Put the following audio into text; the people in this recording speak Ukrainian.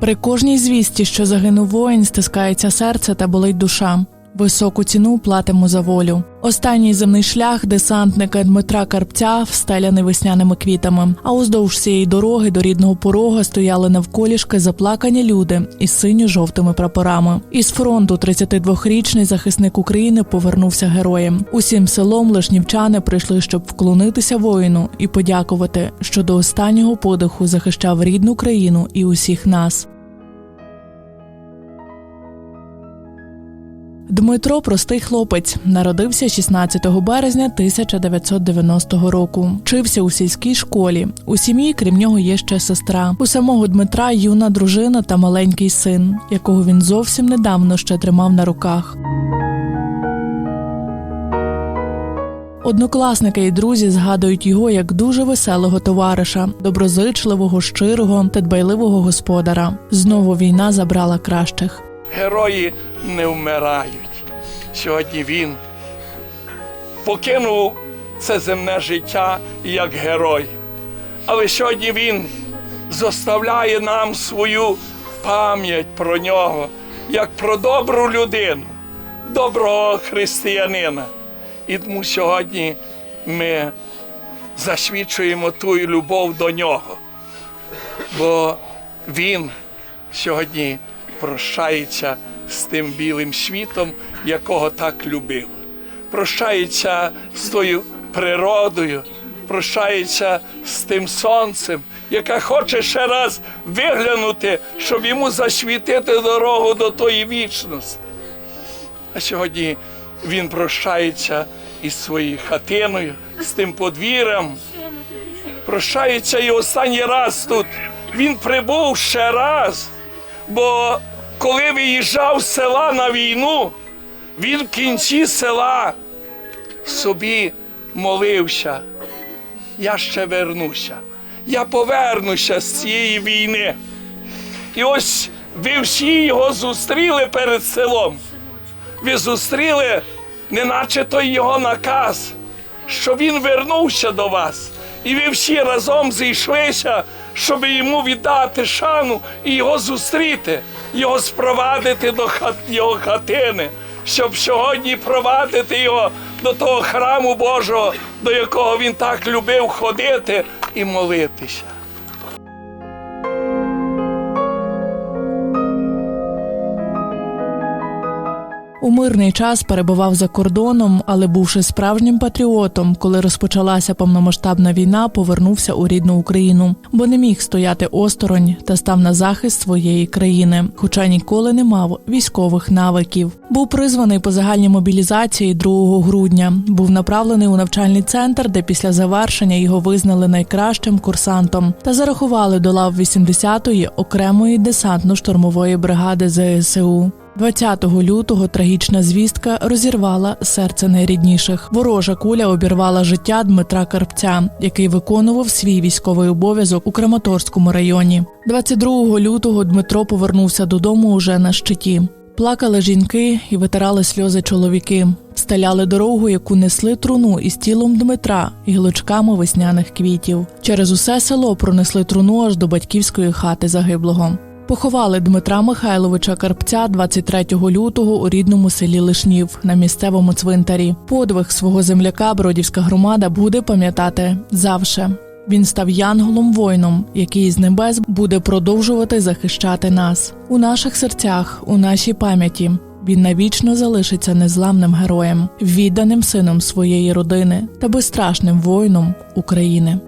При кожній звісті, що загинув воїн, стискається серце та болить душа. Високу ціну платимо за волю. Останній земний шлях десантника Дмитра Карпця встеляний весняними квітами. А уздовж цієї дороги до рідного порога стояли навколішки заплакані люди із синьо-жовтими прапорами. Із фронту 32-річний захисник України повернувся героєм. Усім селом лишнівчани прийшли, щоб вклонитися воїну і подякувати, що до останнього подиху захищав рідну країну і усіх нас. Дмитро простий хлопець, народився 16 березня 1990 року. Вчився у сільській школі. У сім'ї, крім нього, є ще сестра. У самого Дмитра юна дружина та маленький син, якого він зовсім недавно ще тримав на руках. Однокласники і друзі згадують його як дуже веселого товариша, доброзичливого, щирого та дбайливого господара. Знову війна забрала кращих. Герої не вмирають. Сьогодні він покинув це земне життя як герой. Але сьогодні він зоставляє нам свою пам'ять про нього, як про добру людину, доброго християнина. І тому сьогодні ми засвідчуємо ту любов до нього бо він сьогодні прощається з тим білим світом, якого так любив. Прощається з тою природою, прощається з тим сонцем, яке хоче ще раз виглянути, щоб йому засвітити дорогу до тої вічності. А сьогодні він прощається із своєю хатиною, з тим подвір'ям, прощається і останній раз тут. Він прибув ще раз. Бо коли виїжджав з села на війну, він в кінці села собі молився. Я ще вернуся. Я повернуся з цієї війни. І ось ви всі його зустріли перед селом. Ви зустріли, неначе той його наказ, що він вернувся до вас. І ви всі разом зійшлися, щоб йому віддати шану і його зустріти, його спровадити до хат, його хатини, щоб сьогодні провадити його до того храму Божого, до якого він так любив ходити і молитися. Мирний час перебував за кордоном, але бувши справжнім патріотом, коли розпочалася повномасштабна війна, повернувся у рідну Україну, бо не міг стояти осторонь та став на захист своєї країни, хоча ніколи не мав військових навиків. Був призваний по загальній мобілізації 2 грудня. Був направлений у навчальний центр, де після завершення його визнали найкращим курсантом та зарахували до лав 80-ї окремої десантно-штурмової бригади ЗСУ. 20 лютого трагічна звістка розірвала серце найрідніших. Ворожа куля обірвала життя Дмитра Карпця, який виконував свій військовий обов'язок у Краматорському районі. 22 лютого Дмитро повернувся додому уже на щиті. Плакали жінки і витирали сльози чоловіки, стеляли дорогу, яку несли труну із тілом Дмитра гілочками весняних квітів. Через усе село пронесли труну аж до батьківської хати загиблого. Поховали Дмитра Михайловича Карпця 23 лютого у рідному селі Лишнів на місцевому цвинтарі. Подвиг свого земляка Бродівська громада буде пам'ятати завше. Він став янголом воїном, який з небес буде продовжувати захищати нас у наших серцях, у нашій пам'яті. Він навічно залишиться незламним героєм, відданим сином своєї родини та безстрашним воїном України.